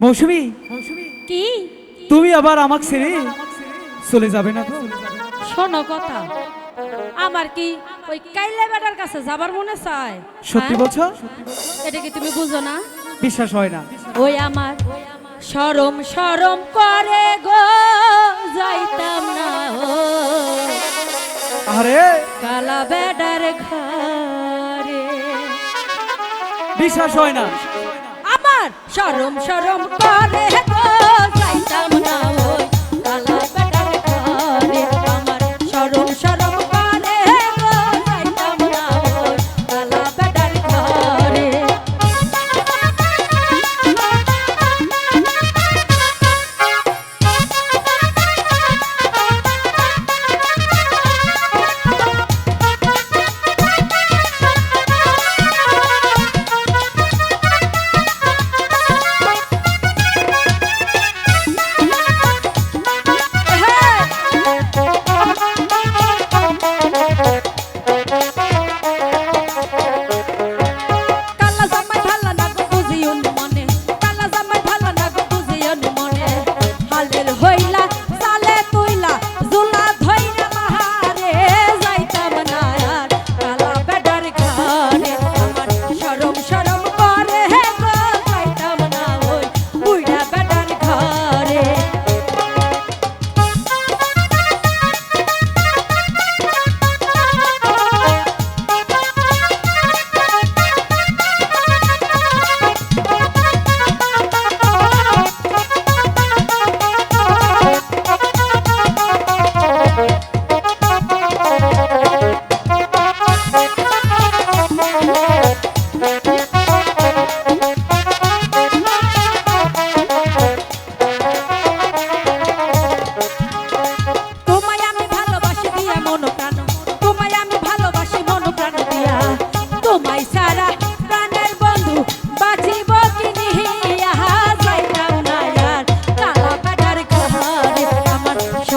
মৌসুমি কি? তুমি আবার আমাকে ছেড়ে চলে যাবে না তো? শোনো কথা। আমার কি ওই কাইলা বেটার কাছে যাবার মনে চায়? সত্যি হ্যাঁ? বলছো? এটা কি তুমি বুঝো না? বিশ্বাস হয় না। ওই আমার সরম সরম করে গো যাইতাম না ও। আরে কালা বেটার ঘরে। বিশ্বাস হয় না। আমার সরম সরম করে তো চাইতাম না।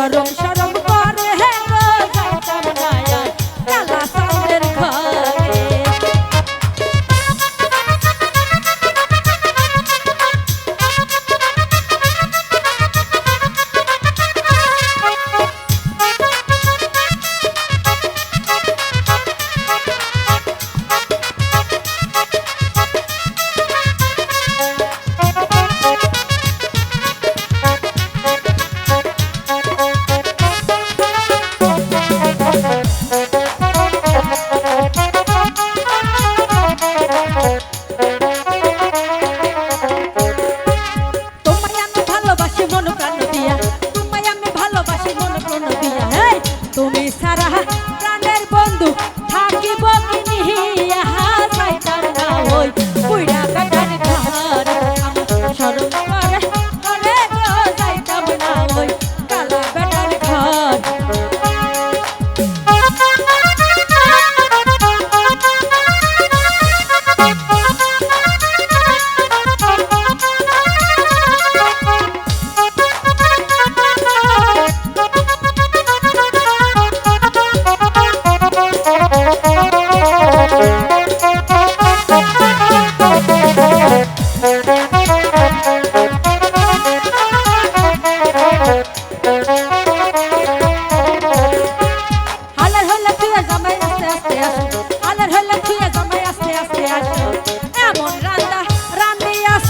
গরম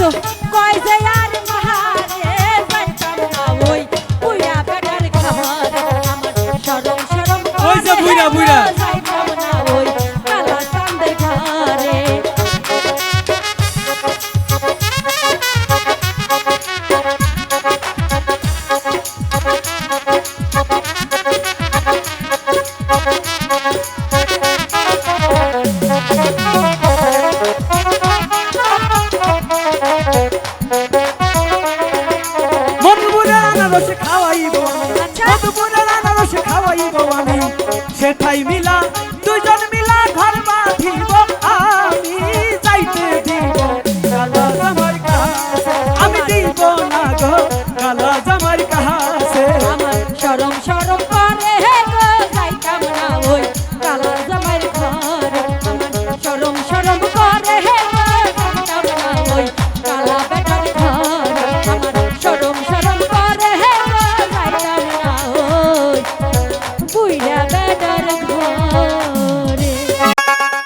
eso. good on the